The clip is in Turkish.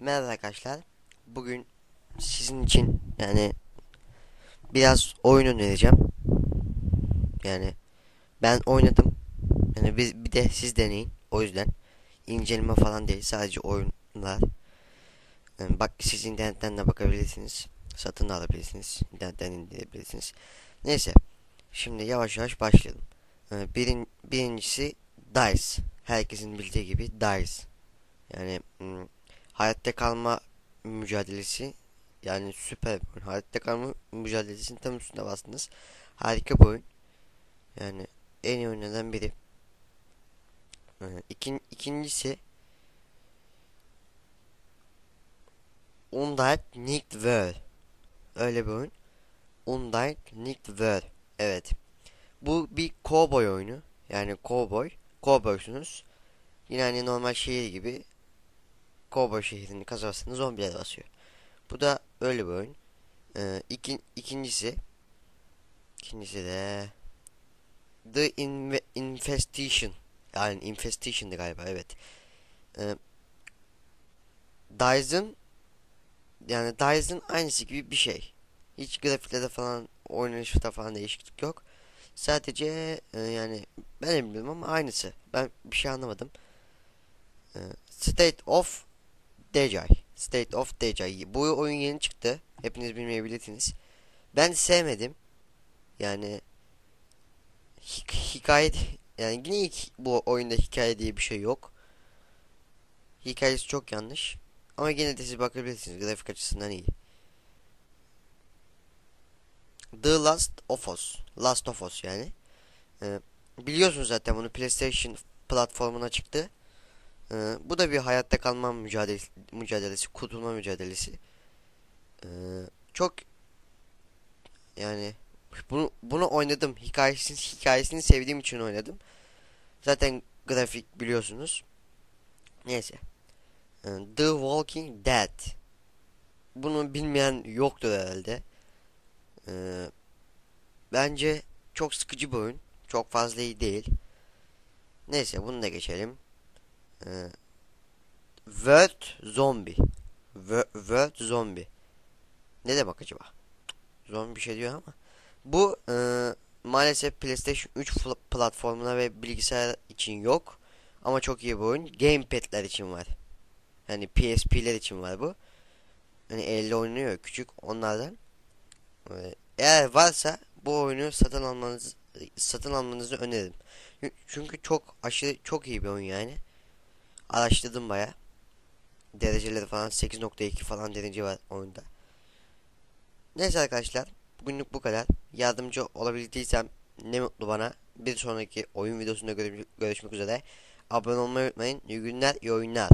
Merhaba arkadaşlar. Bugün sizin için yani biraz oyun önereceğim. Yani ben oynadım. Yani biz bir de siz deneyin. O yüzden inceleme falan değil sadece oyunlar. Yani bak siz internetten de bakabilirsiniz. Satın alabilirsiniz. İnternetten indirebilirsiniz. Neyse. Şimdi yavaş yavaş başlayalım. Ee, Birin, birincisi DICE. Herkesin bildiği gibi DICE. Yani hmm, hayatta kalma mücadelesi yani süper bir oyun. Hayatta kalma mücadelesinin tam üstüne bastınız. Harika bir oyun. Yani en iyi oyunlardan biri. Ee, ikin, ikincisi Undyne Nicked World. Öyle bir oyun. Undyne Nicked World. Evet. Bu bir cowboy oyunu. Yani cowboy. Cowboysunuz. Yine hani normal şehir gibi Cowboy şehrini kazarsanız zombiler basıyor. Bu da öyle bir oyun. Ee, ikin, ikincisi ikincisi de The Inve Infestation yani Infestation'dı galiba evet. Ee, Dyson yani Dyson aynısı gibi bir şey. Hiç grafiklerde falan oynanışta falan değişiklik yok. Sadece e, yani ben bilmiyorum ama aynısı. Ben bir şey anlamadım. Ee, State of Decay. State of Decay. Bu oyun yeni çıktı. Hepiniz bilmeyebilirsiniz. Ben sevmedim. Yani hik hikaye yani yine bu oyunda hikaye diye bir şey yok. Hikayesi çok yanlış. Ama yine de siz bakabilirsiniz. Grafik açısından iyi. The Last of Us. Last of Us yani. Ee, biliyorsunuz zaten bunu PlayStation platformuna çıktı. Ee, bu da bir hayatta kalma mücadelesi, mücadelesi, kurtulma mücadelesi. Ee, çok yani bunu bunu oynadım. Hikayesini hikayesini sevdiğim için oynadım. Zaten grafik biliyorsunuz. Neyse. Ee, The Walking Dead. Bunu bilmeyen yoktur herhalde. Ee, bence çok sıkıcı bir oyun. Çok fazla iyi değil. Neyse bunu da geçelim. Ee, World Zombie. Wo- World Zombie. Ne demek acaba? Zombi bir şey diyor ama. Bu e, maalesef PlayStation 3 fl- platformuna ve bilgisayar için yok. Ama çok iyi bir oyun. Gamepad'ler için var. Yani PSP'ler için var bu. Hani elle oynuyor küçük onlardan. Ee, eğer varsa bu oyunu satın almanız satın almanızı öneririm. Çünkü çok aşırı çok iyi bir oyun yani. Araştırdım baya. Dereceleri falan 8.2 falan derece var oyunda. Neyse arkadaşlar. Bugünlük bu kadar. Yardımcı olabildiysem ne mutlu bana. Bir sonraki oyun videosunda görüşmek üzere. Abone olmayı unutmayın. İyi günler, iyi oyunlar.